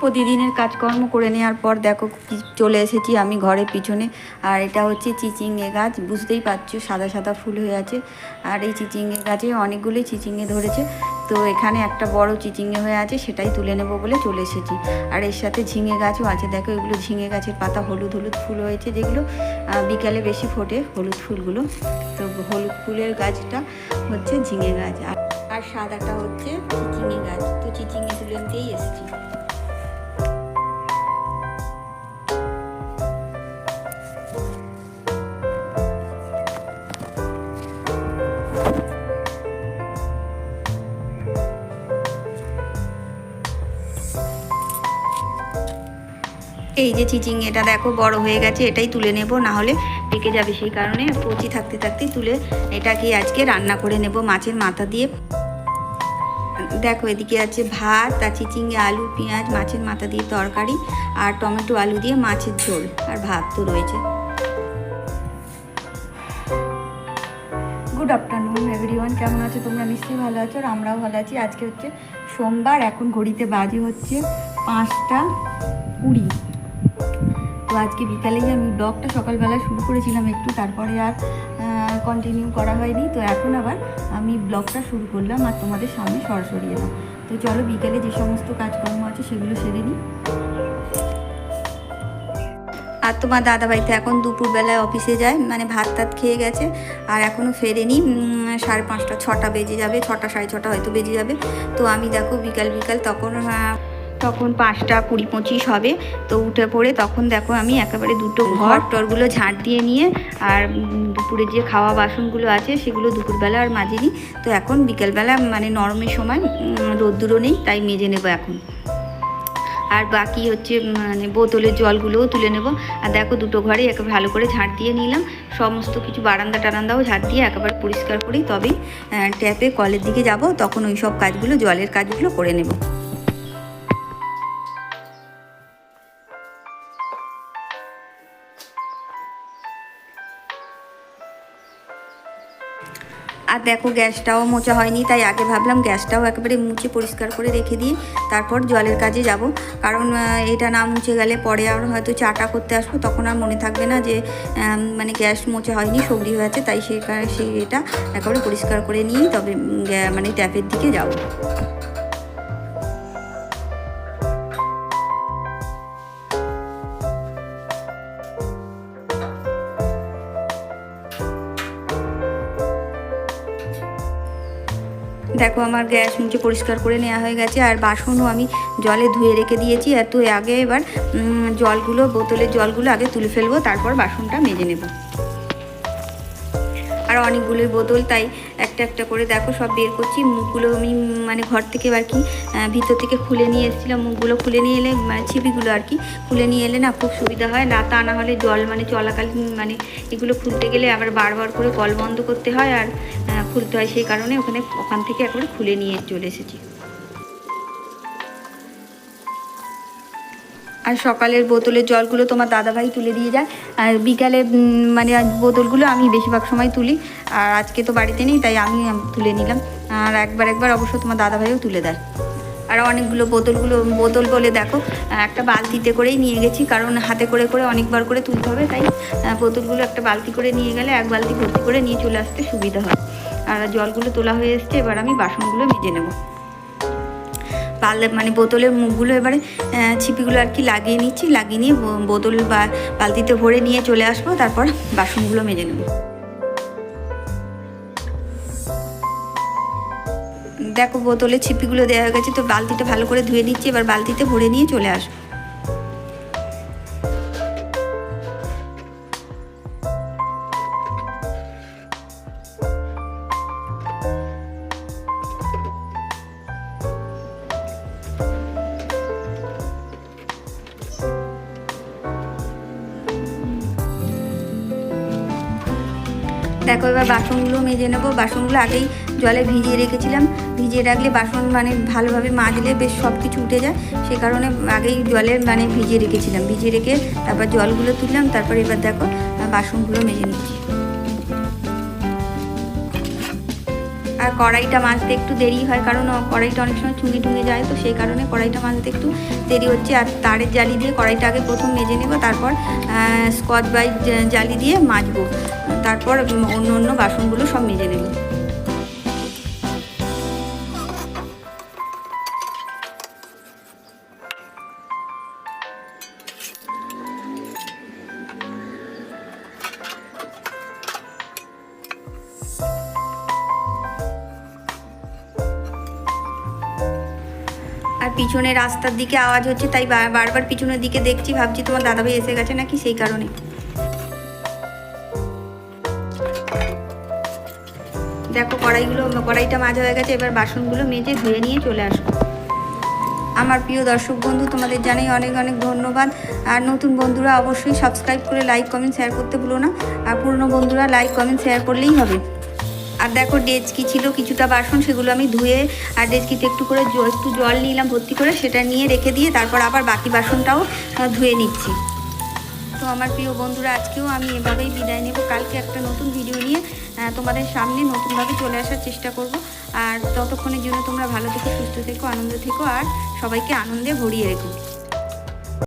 প্রতিদিনের কাজকর্ম করে নেওয়ার পর দেখো চলে এসেছি আমি ঘরের পিছনে। আর এটা হচ্ছে চিচিঙ্গে গাছ, বুঝতেই পারছ সাদা সাদা ফুল হয়ে আছে। আর এই চিচিঙ্গে গাছে অনেকগুলোই চিচিঙ্গে ধরেছে। তো এখানে একটা বড় চিচিঙ্গে হয়ে আছে, সেটাই তুলে নেব বলে চলে এসেছি। আর এর সাথে ঝিঙে গাছও আছে। দেখো এগুলো ঝিঙে গাছের পাতা হলুদ হলুদ ফুল হয়েছে যেগুলো বিকালে বেশি ফোটে হলুদ ফুলগুলো। তো হলুদ ফুলের গাছটা হচ্ছে ঝিঙে গাছ। আর সাদাটা হচ্ছে চিচিঙ্গে গাছ। তো চিচিঙ্গে তুলে নিতেই এসেছি। এই যে চিচিঙ্গেটা দেখো, বড় হয়ে গেছে, এটাই তুলে নেব না হলে পেকে যাবে সেই কারণে কচি থাকতে থাকতেই তুলে এটাকে আজকে রান্না করে নেব মাছের মাথা দিয়ে। দেখো, এদিকে আছে ভাত, আর চিচিঙ্গে আলু, পেঁয়াজ, মাছের মাথা দিয়ে তরকারি, আর টমেটো, আলু দিয়ে মাছের ঝোল, আর ভাত তো রয়েছে। গুড আফটারনুন এভরিওয়ান কেমন আছো তোমরা? নিশ্চয়ই ভালো আছো, আর আমরাও ভালো আছি। আজকে হচ্ছে সোমবার, এখন ঘড়িতে বাজে হচ্ছে পাঁচটা কুড়ি। আজকে বিকালেই আমি ব্লগটা সকালবেলা শুরু করেছিলাম একটু, তারপরে আর কন্টিনিউ করা হয়নি। তো এখন আবার আমি ব্লগটা শুরু করলাম আর তোমাদের সামনে সরাসরি এলাম। তো চলো বিকালে যে সমস্ত কাজকর্ম আছে সেগুলো সেরে নিই। আর তোমার দাদাভাই তো এখন দুপুরবেলায় অফিসে যায় মানে ভাত টাত খেয়ে গেছে আর এখনও ফেরেনি। সাড়ে পাঁচটা, ছটা বেজে যাবে, ছটা, সাড়ে ছটা হয়তো বেজে যাবে। তো আমি দেখো বিকাল বিকাল তখন তখন পাঁচটা কুড়ি পঁচিশ হবে তো উঠে পড়ে তখন দেখো আমি একেবারে দুটো ঘর? টরগুলো ঝাঁট দিয়ে নিয়ে আর দুপুরে যে খাওয়া বাসনগুলো আছে সেগুলো দুপুরবেলা আর মাজিনি। তো এখন বিকেলবেলা মানে নরমের সময় রোদ্দুরও নেই তাই মেজে নেব এখন। আর বাকি হচ্ছে মানে বোতলের জলগুলোও তুলে নেব। আর দেখো দুটো ঘরে একে ভালো করে ঝাঁট দিয়ে নিলাম। সমস্ত কিছু বারান্দা টারান্দাও ঝাঁট দিয়ে একেবারে পরিষ্কার করেই তবেই ট্যাপে কলের দিকে যাব তখন ওই সব কাজগুলো জলের কাজগুলো করে নেব। আর দেখো গ্যাসটাও মোচা হয়নি, তাই আগে ভাবলাম গ্যাসটাও একেবারে মুছে পরিষ্কার করে রেখে দিই, তারপর জলের কাজে যাব। কারণ এটা না মুছে গেলে পরে আর হয়তো চাটা করতে আসব, তখন আর মনে থাকবে না যে মানে গ্যাস মোচা হয়নি, সবজি হয়েছে, তাই সেই এটা একেবারে পরিষ্কার করে নিয়েই তবে মানে ট্যাপের দিকে যাব। দেখো আমার গ্যাস মুছে পরিষ্কার করে নেওয়া হয়ে গেছে আর বাসনও আমি জলে ধুয়ে রেখে দিয়েছি আর তো আগে এবার জলগুলো, বোতলের জলগুলো আগে তুলে ফেলব, তারপর বাসনটা মেজে নেব। আর অনেকগুলোই বোতল, তাই একটা একটা করে দেখো সব বের করছি, মুখগুলো আমি মানে ঘর থেকে আর কি ভিতর থেকে খুলে নিয়ে এসেছিলাম, মুখগুলো খুলে নিয়ে এলে মানে ছিপিগুলো আর কি, খুলে নিয়ে এলে না খুব সুবিধা হয়, না তা না হলে জল মানে চলাকালীন মানে এগুলো খুলতে গেলে আবার বারবার করে কল বন্ধ করতে হয়, আর খুলতে হয় সেই কারণে ওখানে ওখান থেকে একবারে খুলে নিয়ে চলে এসেছি। আর সকালের বোতলের জলগুলো তোমার দাদাভাই তুলে দিয়ে যায়। আর বিকালে মানে বোতলগুলো আমি বেশিরভাগ সময় তুলি। আর আজকে তো বাড়িতে নেই, তাই আমি তুলে নিলাম। আর একবার একবার অবশ্য তোমার দাদাভাইও তুলে দেয়। আর অনেকগুলো বোতলগুলো, বোতল বলে দেখো, একটা বালতিতে করেই নিয়ে গেছি। কারণ হাতে করে করে অনেকবার করে তুলতে হবে, তাই বোতলগুলো একটা বালতি করে নিয়ে গেলে এক বালতি ভর্তি করে নিয়ে চলে আসতে সুবিধা হয়। আর জলগুলো তোলা হয়ে এসছে, এবার আমি বাসনগুলো মেজে নেব। পাল্লে মানে বোতলের মুখগুলো এবারে ছিপিগুলো আর কি লাগিয়ে নিচ্ছি, লাগিয়ে নিয়ে বোতল বা বালতিতে ভরে নিয়ে চলে আসব, তারপর বাসনগুলো মেজে নেব। দেখো বোতলে ছিপিগুলো দেওয়া হয়ে গেছে, তো বালতিটা ভালো করে ধুয়ে নিচ্ছি, এবার বালতিতে ভরে নিয়ে চলে আসব। দেখো, এবার বাসনগুলো মেজে নেব। বাসনগুলো আগেই জলে ভিজিয়ে রেখেছিলাম। ভিজিয়ে রাখলে বাসন মানে ভালোভাবে মাজলে বেশ সব কিছু উঠে যায়। সে কারণে আগেই জলে মানে ভিজিয়ে রেখেছিলাম। ভিজিয়ে রেখে তারপর জলগুলো তুললাম। তারপর এবার দেখো, বাসনগুলো মেজে নিচ্ছি। আর কড়াইটা মাজতে একটু দেরি হয়, কারণ কড়াইটা অনেক সময় চুঙে টুঙে যায়, তো সেই কারণে কড়াইটা মাজতে একটু দেরি হচ্ছে। আর তারের জালি দিয়ে কড়াইটা আগে প্রথম মেজে নেব, তারপর স্কচ বাইট জালি দিয়ে মাজবো। তারপর অন্য অন্য বাসনগুলো সব মেজে নেব। পিছনে রাস্তার দিকে আওয়াজ হচ্ছে, তাই বারবার পিছনের দিকে দেখছি, ভাবছি তোমার দাদাভাই এসে গেছে নাকি সেই কারণে। দেখো, কড়াইগুলো, কড়াইটা মাজা হয়ে গেছে, এবার বাসনগুলো মেজে ধুয়ে নিয়ে চলে আসব। আমার প্রিয় দর্শক বন্ধু, তোমাদের জানাই অনেক অনেক ধন্যবাদ। আর নতুন বন্ধুরা অবশ্যই সাবস্ক্রাইব করে লাইক কমেন্ট শেয়ার করতে ভুলো না। আর পুরনো বন্ধুরা লাইক কমেন্ট শেয়ার করলেই হবে। আর দেখো ডেচকি ছিল কিছুটা বাসন, সেগুলো আমি ধুয়ে আর ডেচকিতে একটু করে একটু জল নিলাম ভর্তি করে, সেটা নিয়ে রেখে দিয়ে তারপর আবার বাকি বাসনটাও ধুয়ে নিচ্ছি। তো আমার প্রিয় বন্ধুরা, আজকেও আমি এভাবেই বিদায় নেব। কালকে একটা নতুন ভিডিও নিয়ে তোমাদের সামনে নতুনভাবে চলে আসার চেষ্টা করব। আর ততক্ষণের জন্য তোমরা ভালো থেকো, সুস্থ থেকো, আনন্দ থেকো, আর সবাইকে আনন্দে ভরিয়ে রেখো।